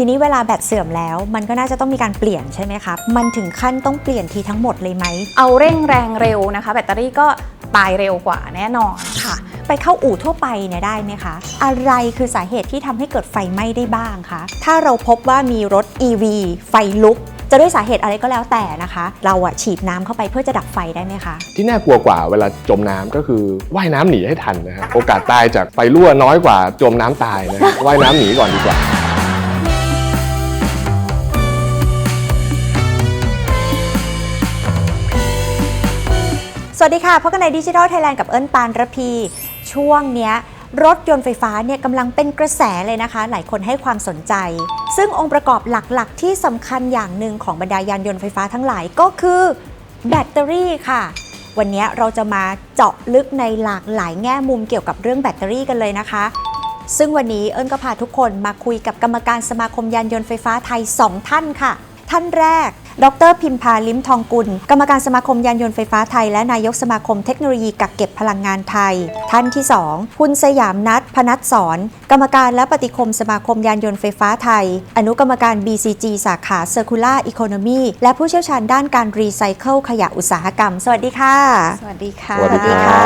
ทีนี้เวลาแบตเสื่อมแล้ว มันก็น่าจะต้องมีการเปลี่ยนใช่ไหมคะมันถึงขั้นต้องเปลี่ยนทีทั้งหมดเลยไหม เอาเร่งแรงเร็วนะคะ แบตเตอรี่ก็ตายเร็วกว่าแน่นอนค่ะ ไปเข้าอู่ทั่วไปเนี่ยได้ไหมคะ อะไรคือสาเหตุที่ทำให้เกิดไฟไหม้ได้บ้างคะ ถ้าเราพบว่ามีรถ EV ไฟลุกจะด้วยสาเหตุอะไรก็แล้วแต่นะคะ เราอะฉีดน้ำเข้าไปเพื่อจะดับไฟได้ไหมคะ ที่น่ากลัวกว่าเวลาจมน้ำก็คือว่ายน้ำหนีให้ทันนะฮะโอกาสตายจากไฟรั่วน้อยกว่าจมน้ำตายนะฮะว่ายน้ำหนีก่อนดีกว่า สวัสดีค่ะพบกันในดิจิทัลไทยแลนด์กับเอิญปานระพี ช่วงเนี้ยรถยนต์ไฟฟ้าเนี่ยกำลังเป็นกระแสเลยนะคะ หลายคนให้ความสนใจ ซึ่งองค์ประกอบหลักๆ ที่สำคัญอย่างหนึ่งของบรรดายานยนต์ไฟฟ้าทั้งหลายก็คือแบตเตอรี่ค่ะ วันนี้เราจะมาเจาะลึกในหลากหลายแง่มุมเกี่ยวกับเรื่องแบตเตอรี่กันเลยนะคะ ซึ่งวันนี้เอิญก็พาทุกคนมาคุยกับกรรมการสมาคมยานยนต์ไฟฟ้าไทย 2 ท่านค่ะ ท่านแรก ดรพิมพาลิมทองกุล กรรมการสมาคมยานยนต์ไฟฟ้าไทย และนายกสมาคมเทคโนโลยีกักเก็บพลังงานไทย ท่านที่ 2 คุณสยามนัทพนัทสอน กรรมการและปฏิคมสมาคมยานยนต์ไฟฟ้าไทย อนุกรรมการ BCG สาขา Circular Economy และผู้เชี่ยวชาญด้านการรีไซเคิลขยะอุตสาหกรรม สวัสดีค่ะ สวัสดีค่ะ สวัสดีครั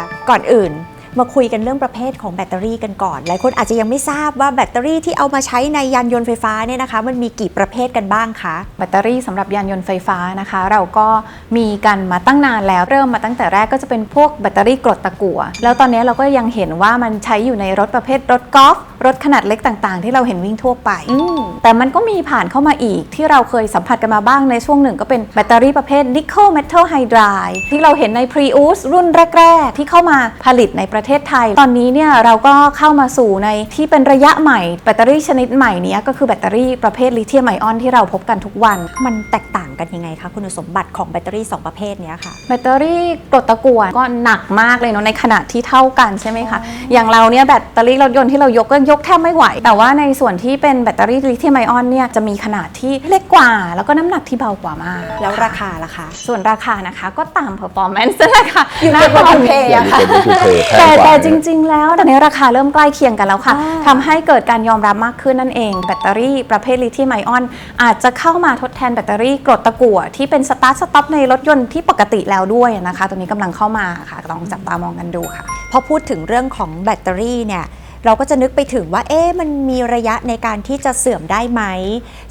บก่อนอื่น มาคุยกันเรื่องประเภทของแบตเตอรี่กันก่อน หลายคนอาจจะยังไม่ทราบว่าแบตเตอรี่ที่เอามาใช้ในยานยนต์ไฟฟ้าเนี่ยนะคะ มันมีกี่ประเภทกันบ้างคะ แบตเตอรี่สำหรับยานยนต์ไฟฟ้านะคะ เราก็มีกันมาตั้งนานแล้วเริ่มมาตั้งแต่แรกก็จะเป็นพวกแบตเตอรี่กรดตะกั่วแล้วตอนนี้เราก็ยังเห็นว่ามันใช้อยู่ในรถประเภทรถกอล์ฟรถขนาดเล็กต่างๆ ที่เราเห็นวิ่งทั่วไปอืมแต่มันก็มีผ่านเข้ามาอีกที่เราเคยสัมผัสกันมาบ้างในช่วงหนึ่งก็เป็นแบตเตอรี่ประเภท Nickel Metal Hydride ที่เราเห็นใน Prius รุ่นแรก ๆ ที่เข้ามาผลิตในประเทศไทย ตอนนี้เนี่ยเราก็เข้ามาสู่ในที่เป็นระยะใหม่แบตเตอรี่ชนิดใหม่เนี้ยก็คือแบตเตอรี่ประเภทลิเธียมไอออนที่เราพบกันทุกวัน มันแตกต่างกันยังไงคะคุณสมบัติของแบตเตอรี่ 2 ประเภทเนี้ยค่ะแบตเตอรี่กรดตะกั่วก็หนักมากเลยเนาะในขนาดที่เท่ากันใช่ไหมคะอย่างเราเนี่ยแบตเตอรี่รถยนต์ที่เรายกก็ยกแทบไม่ไหว แต่ว่าในส่วนที่เป็นแบตเตอรี่ลิเธียมไอออนเนี่ยจะมีขนาดที่เล็กกว่า แล้วก็น้ำหนักที่เบากว่ามาก แล้วราคาล่ะคะส่วนราคานะคะก็ตาม performance นั่นแหละค่ะอยู่ในหน้าความเพย์อย่างอะที่ค่ะเป็นที่เพย์แพแต่งกว่าแต่นะจริง ๆ แล้วตอนนี้ราคาเริ่มใกล้เคียงกันแล้วค่ะอ่าทำให้เกิดการยอมรับมากขึ้นนั่นเอง แบตเตอรี่ประเภทลิเธียมไอออน อาจจะเข้ามาทดแทนแบตเตอรี่กรดตะกั่วที่เป็นสตาร์ทสต็อปในรถยนต์ที่ปกติแล้วด้วยนะคะ ตัวนี้กำลังเข้ามาค่ะ ลองจับตามองกันดูค่ะ พอพูดถึงเรื่องของแบตเตอรี่เนี่ยเราก็จะนึกไปถึงว่า เอ๊ะ มันมีระยะในการที่จะเสื่อมได้ไหม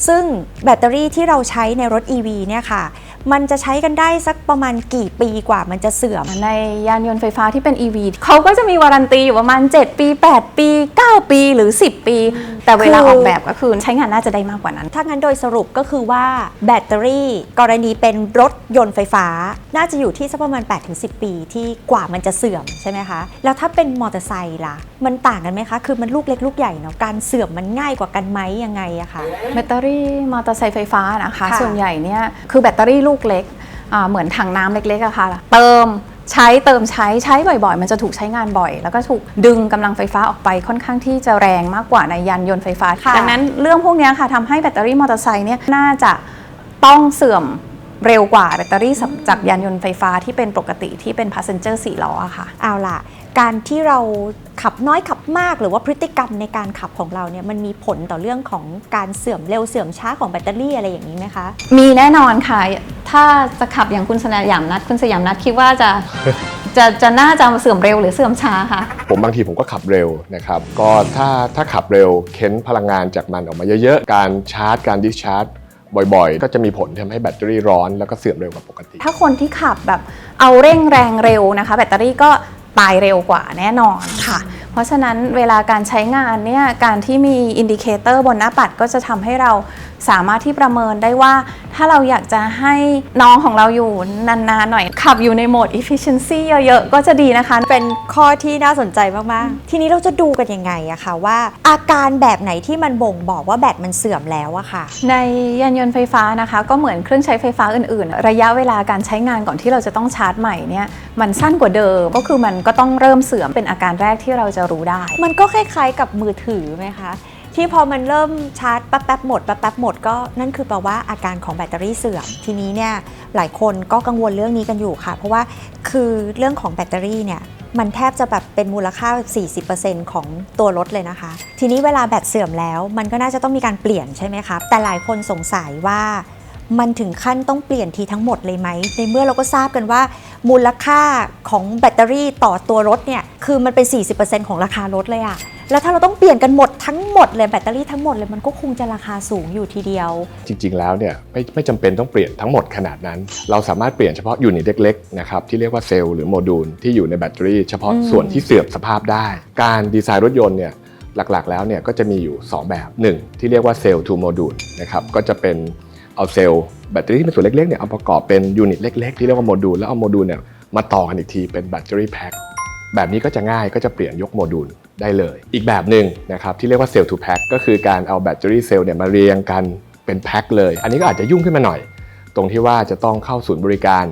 ซึ่งแบตเตอรี่ที่เราใช้ในรถ EV เนี่ยค่ะ มันจะใช้กันได้สักประมาณกี่ปีกว่ามันจะเสื่อม ในยานยนต์ไฟฟ้าที่เป็น EV เขาก็จะมีวารันตีอยู่ประมาณ 7 ปี 8 ปี 9 ปีหรือ 10 ปี แต่เวลาคือออกแบบก็คือใช้งานน่าจะได้มากกว่านั้น ถ้างั้นโดยสรุปก็คือว่าแบตเตอรี่ กรณีเป็นรถยนต์ไฟฟ้า น่าจะอยู่ที่สักประมาณ 8-10 ปี ที่กว่ามันจะเสื่อมใช่ไหมคะ แล้วถ้าเป็นมอเตอร์ไซค์ล่ะ มันต่างกันไหมคะ คือมันลูกเล็กลูกใหญ่เนาะ การเสื่อมมันง่ายกว่ากันไหมยังไงอะคะ แบตเตอรี่มอเตอร์ไซค์ไฟฟ้านะคะค่ะส่วนใหญ่เนี่ยคือแบตเตอรี่ลูกูกเล็กเหมือนถังน้ำเล็กๆอะค่ะ เติมใช้เติมใช้ใช้บ่อยๆ มันจะถูกใช้งานบ่อย แล้วก็ถูกดึงกำลังไฟฟ้าออกไปค่อนข้างที่จะแรงมากกว่าในยานยนต์ไฟฟ้าดังนั้นเรื่องพวกนี้ค่ะทำให้แบตเตอรี่มอเตอร์ไซค์เนี่ยน่าจะต้องเสื่อม เร็วกว่าแบตเตอรี่จากยานยนต์ไฟฟ้าที่เป็นปกติที่เป็น passenger 4ล้ออะค่ะ เอาล่ะ การที่เราขับน้อยขับมากหรือว่าพฤติกรรมในการขับของเราเนี่ยมันมีผลต่อเรื่องของการเสื่อมเร็วเสื่อมช้าของแบตเตอรี่อะไรอย่างนี้ไหมคะ มีแน่นอนค่ะ ถ้าจะขับอย่างคุณสยามนัดคุณสยามนัดคิดว่าจะจะจะน่าจะเสื่อมเร็วหรือเสื่อมช้าคะผมบางทีผมก็ขับเร็วนะครับ ก็ถ้าถ้าขับเร็วเค้นพลังงานจากมันออกมาเยอะๆ การชาร์จ การดิสชาร์จ บ่อยๆ ก็จะมีผลทำให้แบตเตอรี่ร้อนแล้วก็เสื่อมเร็วกว่าปกติ ถ้าคนที่ขับแบบเอาเร่งแรงเร็วนะคะ แบตเตอรี่ก็ตายเร็วกว่าแน่นอนค่ะ เพราะฉะนั้นเวลาการใช้งานเนี่ยการที่มีอินดิเคเตอร์บนหน้าปัดก็จะทำให้เรา สามารถที่ประเมินได้ว่าถ้าเราอยากจะให้น้องของเราอยู่นานๆหน่อย ขับอยู่ในโหมด efficiency เยอะๆ ก็จะดีนะคะ เป็นข้อที่น่าสนใจมากๆ ทีนี้เราจะดูกันยังไงอะคะว่า อาการแบบไหนที่มันบ่งบอกว่าแบตมันเสื่อมแล้วอะค่ะ ในยานยนต์ไฟฟ้านะคะ ก็เหมือนเครื่องใช้ไฟฟ้าอื่นๆ ระยะเวลาการใช้งานก่อนที่เราจะต้องชาร์จใหม่เนี่ยมันสั้นกว่าเดิมก็คือมันก็ต้องเริ่มเสื่อมเป็นอาการแรกที่เราจะรู้ได้ มันก็คล้ายๆกับมือถือไหมคะ ที่พอมันเริ่มชาร์จแป๊บๆหมดแป๊บๆหมดก็นั่นคือแปลว่าอาการของแบตเตอรี่เสื่อม ทีนี้เนี่ยหลายคนก็กังวลเรื่องนี้กันอยู่ค่ะ เพราะว่าคือเรื่องของแบตเตอรี่เนี่ยมันแทบจะแบบเป็นมูลค่า 40%ของตัวรถเลยนะคะ ทีนี้เวลาแบตเสื่อมแล้ว มันก็น่าจะต้องมีการเปลี่ยนใช่ไหมคะแต่หลายคนสงสัยว่ามันถึงขั้นต้องเปลี่ยนทีทั้งหมดเลยไหม ในเมื่อเราก็ทราบกันว่า มูลค่าของแบตเตอรี่ต่อตัวรถเนี่ย คือมันเป็น 40%ของราคารถเลยอะแล้วถ้าเราต้องเปลี่ยนกันหมดทั้งหมดเลยแบตเตอรี่ทั้งหมดเลยมันก็คงจะราคาสูงอยู่ทีเดียว จริง ๆ แล้วเนี่ยไม่ไม่จำเป็นต้องเปลี่ยนทั้งหมดขนาดนั้น เราสามารถเปลี่ยนเฉพาะยูนิตเล็กๆนะครับที่เรียกว่าเซลล์หรือโมดูลที่อยู่ในแบตเตอรี่เฉพาะอืมส่วนที่เสื่อมสภาพได้ การดีไซน์รถยนต์เนี่ยหลักๆ แล้วเนี่ยก็จะมีอยู่ 2 แบบ 1 ที่เรียกว่าเซลล์ทูโมดูลนะครับก็จะเป็นเอาเซลล์แบตเตอรี่ที่เป็นส่วนเล็กๆเนี่ยเอาประกอบเป็นยูนิตเล็กๆที่เรียกว่าโมดูลแล้วเอาโมดูลเนี่ยมาต่อกันอีกทีเป็นแบตเตอรี่แพ็ค แบบนี้ก็จะง่ายก็จะเปลี่ยนยกโมดูลได้เลย อีกแบบหนึ่งนะครับที่เรียกว่าเซลล์ทูแพ็คก็คือการเอาแบตเตอรี่เซลล์เนี่ยมาเรียงกันเป็นแพ็คเลย อันนี้ก็อาจจะยุ่งขึ้นมาหน่อย ตรงที่ว่าจะต้องเข้าศูนย์บริการ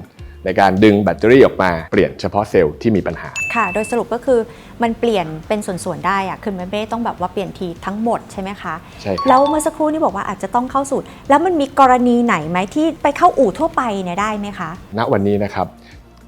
ในการดึงแบตเตอรี่ออกมาเปลี่ยนเฉพาะเซลล์ที่มีปัญหา ค่ะ โดยสรุปก็คือมันเปลี่ยนเป็นส่วนๆได้อะคือมันไม่ได้ต้องแบบว่าเปลี่ยนทีทั้งหมดใช่ไหมคะ ใช่ครับแล้วเมื่อสักครู่นี่บอกว่าอาจจะต้องเข้าสูตร แล้วมันมีกรณีไหนไหมที่ไปเข้าอู่ทั่วไปเนี่ยได้ไหมคะ ณ วันนี้นะครับ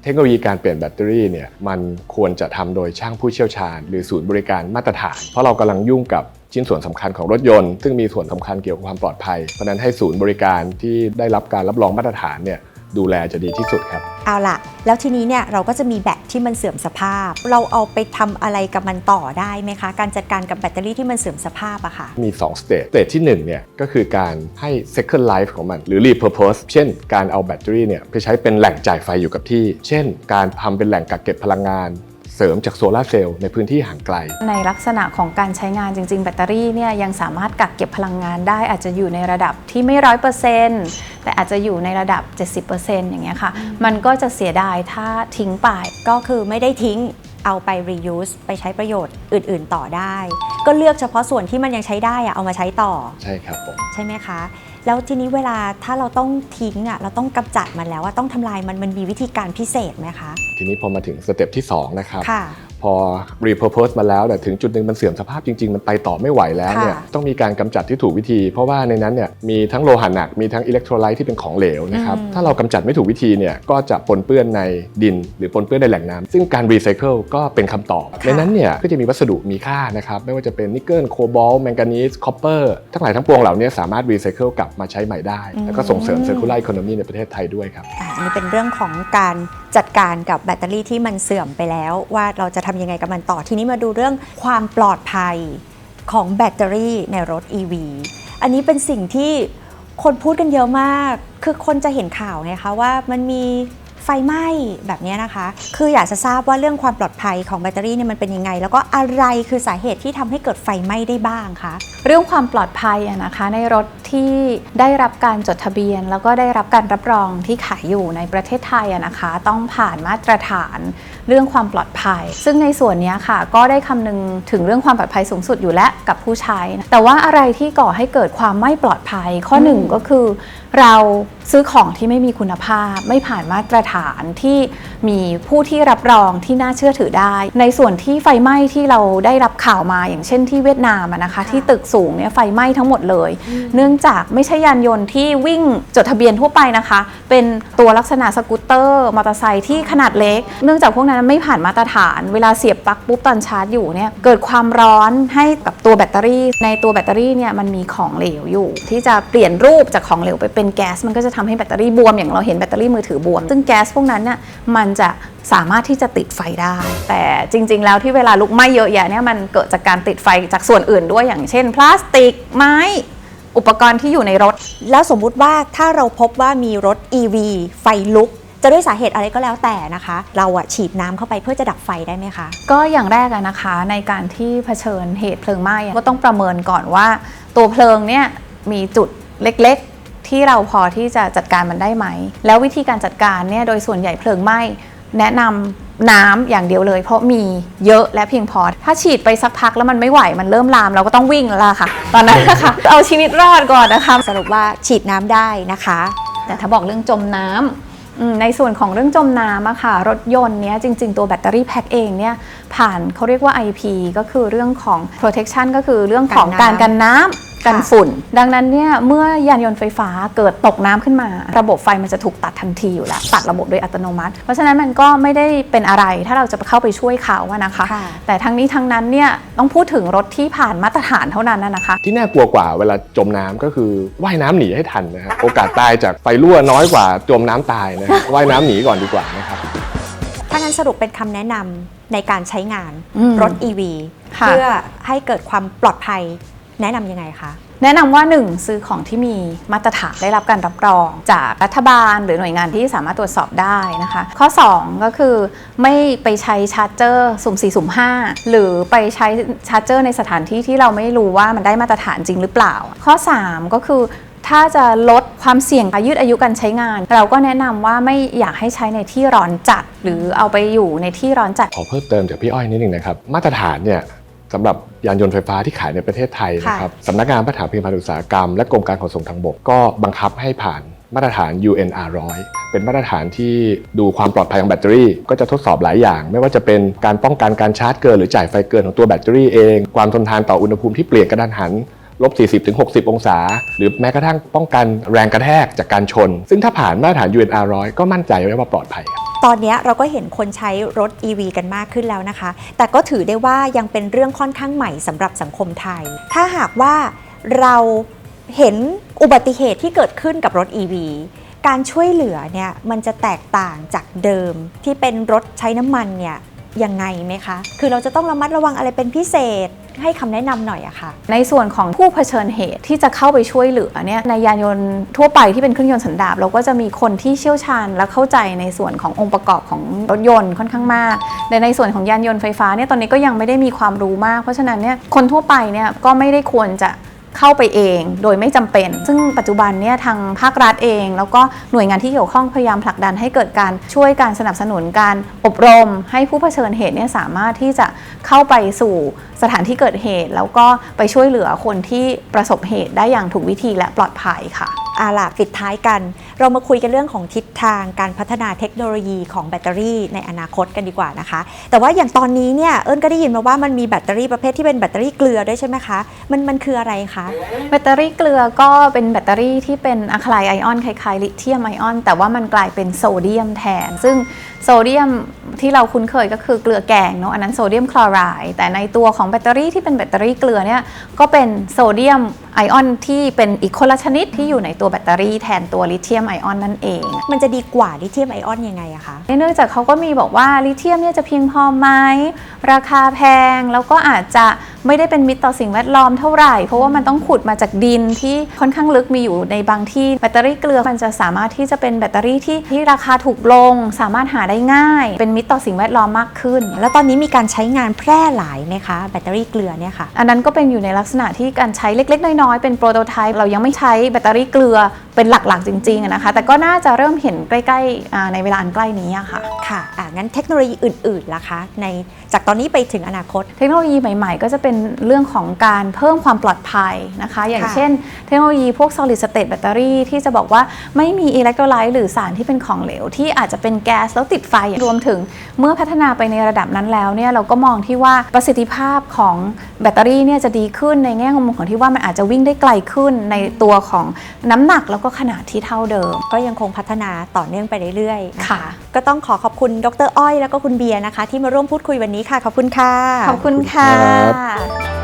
เทคโนโลยีการเปลี่ยนแบตเตอรี่เนี่ยมันควรจะทำโดยช่างผู้เชี่ยวชาญ หรือศูนย์บริการมาตรฐาน เพราะเรากำลังยุ่งกับชิ้นส่วนสำคัญของรถยนต์ ซึ่งมีส่วนสำคัญเกี่ยวกับความปลอดภัย เพราะฉะนั้นให้ศูนย์บริการที่ได้รับการรับรองมาตรฐานเนี่ย ดูแลจะดีที่สุดครับ เอาล่ะ แล้วทีนี้เนี่ยเราก็จะมีแบตที่มันเสื่อมสภาพ เราเอาไปทำอะไรกับมันต่อได้ไหมคะ การจัดการกับแบตเตอรี่ที่มันเสื่อมสภาพอะค่ะ มี2สเตจสเตจที่1เนี่ยก็คือการให้ second life ของมันหรือ repurpose เช่น การเอาแบตเตอรี่เนี่ยไปใช้เป็นแหล่งจ่ายไฟอยู่กับที่ เช่น การทำเป็นแหล่งกักเก็บพลังงาน เสริมจากโซลาร์เซลล์ในพื้นที่ห่างไกล ในลักษณะของการใช้งานจริง ๆ แบตเตอรี่เนี่ยยังสามารถกักเก็บพลังงานได้อาจจะอยู่ในระดับที่ไม่ร้อยเปอร์เซ็นต์แต่อาจจะอยู่ในระดับ 70%อย่างเงี้ยค่ะ มันก็จะเสียดายถ้าทิ้งไป ก็คือไม่ได้ทิ้ง เอาไป reuse ไปใช้ประโยชน์อื่น ๆ ต่อได้ ก็เลือกเฉพาะส่วนที่มันยังใช้ได้อะเอามาใช้ต่อ ใช่ครับผม ใช่ไหมคะ แล้วทีนี้เวลาถ้าเราต้องทิ้งอะเราต้องกำจัดมันแล้วว่าต้องทำลายมันมันมีวิธีการพิเศษไหมคะ ทีนี้พอมาถึงสเต็ปที่2นะครับ ค่ะ พอ repurpose มาแล้วแต่ถึงจุดหนึ่งมันเสื่อมสภาพจริง ๆ มันไปต่อไม่ไหวแล้วเนี่ยค่ะต้องมีการกำจัดที่ถูกวิธี เพราะว่าในนั้นเนี่ยมีทั้งโลหะหนักมีทั้งอิเล็กโทรไลต์ที่เป็นของเหลวนะครับอืมถ้าเรากำจัดไม่ถูกวิธีเนี่ยก็จะปนเปื้อนในดิน หรือปนเปื้อนในแหล่งน้ำซึ่งการรีไซเคิลก็เป็นคำตอบ ในนั้นเนี่ยก็จะมีวัสดุมีค่านะครับไม่ว่าจะเป็นนิกเกิลโคบอลต์แมงกานีสคอปเปอร์ทั้งหลายทั้งปวงเหล่านี้สามารถรีไซเคิลกลับมาใช้ใหม่ได้ แล้วก็ส่งเสริม circular economy ในประเทศไทยด้วยครับอะอันนี้เป็นเรื่องของการ จัดการกับแบตเตอรี่ที่มันเสื่อมไปแล้ว ว่าเราจะทำยังไงกับมันต่อทีนี้มาดูเรื่องความปลอดภัยของแบตเตอรี่ในรถ EV อันนี้เป็นสิ่งที่คนพูดกันเยอะมาก คือคนจะเห็นข่าวไงคะว่ามันมี ไฟไหม้แบบนี้นะคะ คืออยากจะทราบว่าเรื่องความปลอดภัยของแบตเตอรี่เนี่ยมันเป็นยังไง แล้วก็อะไรคือสาเหตุที่ทำให้เกิดไฟไหม้ได้บ้างคะเรื่องความปลอดภัยนะคะในรถที่ได้รับการจดทะเบียน แล้วก็ได้รับการรับรองที่ขายอยู่ในประเทศไทยนะคะ ต้องผ่านมาตรฐานเรื่องความปลอดภัย ซึ่งในส่วนนี้ค่ะ ก็ได้คำนึงถึงเรื่องความปลอดภัยสูงสุดอยู่แล้วกับผู้ใช้นะแต่ว่าอะไรที่ก่อให้เกิดความไม่ปลอดภัย ข้อหนึ่งก็คือ เราซื้อของที่ไม่มีคุณภาพ ไม่ผ่านมาตรฐานที่มีผู้ที่รับรองที่น่าเชื่อถือได้ ในส่วนที่ไฟไหม้ที่เราได้รับข่าวมาอย่างเช่นที่เวียดนามอะนะคะ ที่ตึกสูงเนี่ยไฟไหม้ทั้งหมดเลย เนื่องจากไม่ใช่ยานยนต์ที่วิ่งจดทะเบียนทั่วไปนะคะ เป็นตัวลักษณะสกูตเตอร์มอเตอร์ไซค์ที่ขนาดเล็ก เนื่องจากพวกนั้นไม่ผ่านมาตรฐาน เวลาเสียบปลั๊กปุ๊บตอนชาร์จอยู่เนี่ยเกิดความร้อนให้กับตัวแบตเตอรี่ ในตัวแบตเตอรี่เนี่ยมันมีของเหลวอยู่ ที่จะเปลี่ยนรูปจากของเหลวไปเป็นแก๊สมันก็จะทำให้แบตเตอรี่บวมอย่างเราเห็นแบตเตอรี่มือถือบวม ซึ่งแก๊สพวกนั้นเนี่ยมันจะสามารถที่จะติดไฟได้ แต่จริง ๆ แล้วที่เวลาลุกไหม้เยอะแยะเนี่ยมันเกิดจากการติดไฟจากส่วนอื่นด้วยอย่างเช่น พลาสติกไม้อุปกรณ์ที่อยู่ในรถ แล้วสมมุติว่าถ้าเราพบว่ามีรถ EV ไฟลุก จะด้วยสาเหตุอะไรก็แล้วแต่นะคะ เราอะฉีดน้ำเข้าไปเพื่อจะดับไฟได้ไหมคะ ก็อย่างแรกอะนะคะในการที่เผชิญเหตุเพลิงไหม้ก็ต้องประเมินก่อนว่า ตัวเพลิงเนี่ยมีจุดเล็ก ที่เราพอที่จะจัดการมันได้ไหม แล้ววิธีการจัดการเนี่ยโดยส่วนใหญ่เพลิงไหม้แนะนำน้ำอย่างเดียวเลย เพราะมีเยอะและเพียงพอ ถ้าฉีดไปสักพักแล้วมันไม่ไหวมันเริ่มลาม เราก็ต้องวิ่งแล้วล่ะค่ะ ตอนนั้นนะคะเอาชีวิตรอดก่อนนะคะ สรุปว่าฉีดน้ำได้นะคะ แต่ถ้าบอกเรื่องจมน้ำอืมในส่วนของเรื่องจมน้ำอะค่ะรถยนต์เนี้ยจริง ๆ ตัวแบตเตอรี่แพ็คเองเนี่ยผ่านเขาเรียกว่า IP ก็คือเรื่องของ protection ก็คือเรื่องของกักานรน้ำกันน้ำ กันฝุ่น ดังนั้นเนี่ยเมื่อยานยนต์ไฟฟ้าเกิดตกน้ำขึ้นมา ระบบไฟมันจะถูกตัดทันทีอยู่แล้ว ตัดระบบโดยอัตโนมัติ เพราะฉะนั้นมันก็ไม่ได้เป็นอะไรถ้าเราจะเข้าไปช่วยเขาอะนะคะค่ะแต่ทั้งนี้ทั้งนั้นเนี่ยต้องพูดถึงรถที่ผ่านมาตรฐานเท่านั้นนะนะคะ ที่น่ากลัวกว่าเวลาจมน้ำก็คือว่ายน้ำหนีให้ทันนะฮะโอกาสตายจากไฟรั่วน้อยกว่าจมน้ำตายนะฮะว่ายน้ำหนีก่อนดีกว่านะครับถ้างั้นสรุปเป็นคำแนะนำในการใช้งานอืมรถ EV ค่ะเพื่อให้เกิดความปลอดภัย แนะนำยังไงคะ แนะนำว่า 1 ซื้อของที่มีมาตรฐานได้รับการรับรอง จากรัฐบาลหรือหน่วยงานที่สามารถตรวจสอบได้นะคะ ข้อ 2 ก็คือไม่ไปใช้ชาร์จเจอร์สุ่ม4สุ่ม5 หรือไปใช้ชาร์จเจอร์ในสถานที่ที่เราไม่รู้ว่ามันได้มาตรฐานจริงหรือเปล่า ข้อ 3 ก็คือถ้าจะลดความเสี่ยงยืดอายุการใช้งาน เราก็แนะนำว่าไม่อยากให้ใช้ในที่ร้อนจัด หรือเอาไปอยู่ในที่ร้อนจัด ขอเพิ่มเติมจากพี่อ้อยนิดนึงนะครับ มาตรฐานเนี่ย สำหรับยานยนต์ไฟฟ้าที่ขายในประเทศไทยนะครับสำนักงานมาตรฐานพิมพ์ภัณฑ์อุตสาหกรรม และกรมการขนส่งทางบกก็บังคับให้ผ่านมาตรฐาน UNR 100 เป็นมาตรฐานที่ดูความปลอดภัยของแบตเตอรี่ ก็จะทดสอบหลายอย่าง ไม่ว่าจะเป็นการป้องกันการชาร์จเกิน หรือจ่ายไฟเกินของตัวแบตเตอรี่เอง ความทนทานต่ออุณหภูมิที่เปลี่ยนกระดันหันลบ 40-60 องศา หรือแม้กระทั่งป้องกันแรงกระแทกจากการชน ซึ่งถ้าผ่านมาตรฐาน UNR 100 ก็มั่นใจได้ว่าปลอดภัยครับ ตอนนี้เราก็เห็นคนใช้รถ EV กันมากขึ้นแล้วนะคะ แต่ก็ถือได้ว่ายังเป็นเรื่องค่อนข้างใหม่สำหรับสังคมไทย ถ้าหากว่าเราเห็นอุบัติเหตุที่เกิดขึ้นกับรถ EV การช่วยเหลือเนี่ยมันจะแตกต่างจากเดิมที่เป็นรถใช้น้ำมันเนี่ยยังไงไหมคะ คือเราจะต้องระมัดระวังอะไรเป็นพิเศษ ให้คำแนะนำหน่อยอะค่ะ ในส่วนของผู้เผชิญเหตุที่จะเข้าไปช่วยเหลือเนี่ยในยานยนต์ทั่วไปที่เป็นเครื่องยนต์สันดาปเราก็จะมีคนที่เชี่ยวชาญและเข้าใจในส่วนขององค์ประกอบของรถยนต์ค่อนข้างมากแต่ในส่วนของยานยนต์ไฟฟ้าเนี่ยตอนนี้ก็ยังไม่ได้มีความรู้มาก เพราะฉะนั้นเนี่ยคนทั่วไปเนี่ยก็ไม่ได้ควรจะ เข้าไปเองโดยไม่จำเป็น ซึ่งปัจจุบันเนี่ยทางภาครัฐเอง แล้วก็หน่วยงานที่เกี่ยวข้องพยายามผลักดันให้เกิดการช่วยการสนับสนุนการอบรม ให้ผู้เผชิญเหตุเนี่ยสามารถที่จะเข้าไปสู่สถานที่เกิดเหตุ แล้วก็ไปช่วยเหลือคนที่ประสบเหตุได้อย่างถูกวิธีและปลอดภัยค่ะ อาล่ะปิดท้ายกัน เรามาคุยกันเรื่องของทิศทางการพัฒนาเทคโนโลยีของแบตเตอรี่ในอนาคตกันดีกว่านะคะ แต่ว่าอย่างตอนนี้เนี่ยเอิญก็ได้ยินมาว่ามันมีแบตเตอรี่ประเภทที่เป็นแบตเตอรี่เกลือด้วยใช่ไหมคะ มันมันคืออะไรคะ แบตเตอรี่เกลือก็เป็นแบตเตอรี่ที่เป็นอะคาไลไอออนคล้ายๆลิเธียมไอออน แต่ว่ามันกลายเป็นโซเดียมแทน ซึ่งโซเดียมที่เราคุ้นเคยก็คือเกลือแกงเนาะอันนั้นโซเดียมคลอไรด์แต่ในตัวของแบตเตอรี่ที่เป็นแบตเตอรี่เกลือเนี่ยก็เป็นโซเดียม ไอออนที่เป็นอีกคนละชนิดที่อยู่ในตัวแบตเตอรี่แทนตัวลิเธียมไอออนนั่นเอง มันจะดีกว่าลิเธียมไอออนยังไงอะคะเนื่องจากเขาก็มีบอกว่าลิเธียมเนี่ยจะเพียงพอไหมราคาแพงแล้วก็อาจจะ ไม่ได้เป็นมิตรต่อสิ่งแวดล้อมเท่าไหร่ เพราะว่ามันต้องขุดมาจากดินที่ค่อนข้างลึกมีอยู่ในบางที่แบตเตอรี่เกลือมันจะสามารถที่จะเป็นแบตเตอรี่ที่ที่ราคาถูกลง สามารถหาได้ง่าย เป็นมิตรต่อสิ่งแวดล้อมมากขึ้น แล้วตอนนี้มีการใช้งานแพร่หลายไหมคะแบตเตอรี่เกลือเนี่ยค่ะอันนั้นก็เป็นอยู่ในลักษณะที่การใช้เล็ก ๆ น้อยๆเป็นโปรโตไทป์เรายังไม่ใช้แบตเตอรี่เกลือ เป็นหลักๆจริงๆอะนะคะ แต่ก็น่าจะเริ่มเห็นใกล้ๆอ่าในเวลาอันใกล้นี้อะค่ะ ค่ะอะ งั้นเทคโนโลยีอื่นๆล่ะคะ ในจากตอนนี้ไปถึงอนาคต เทคโนโลยีใหม่ๆ ก็จะเป็นเรื่องของการเพิ่มความปลอดภัยนะคะ อย่างค่ะเช่น เทคโนโลยีพวก solid state battery ที่จะบอกว่าไม่มีอิเล็กโทรไลต์หรือสารที่เป็นของเหลว ที่อาจจะเป็นแก๊สแล้วติดไฟรวมถึงเมื่อพัฒนาไปในระดับนั้นแล้วเนี่ยเราก็มองที่ว่าประสิทธิภาพของแบตเตอรี่เนี่ยจะดีขึ้นในแง่มุมของที่ว่ามันอาจจะวิ่งได้ไกลขึ้นในตัวของน้ำหนักแล้วก็ขนาดที่เท่าเดิม ก็ยังคงพัฒนาต่อเนื่องไปเรื่อยๆนะคะค่ะก็ต้องขอขอบคุณดรอ้อยแล้วก็คุณเบียร์นะคะ ที่มาร่วมพูดคุยวันนี้ค่ะ ขอบคุณค่ะ ขอบคุณค่ะครับ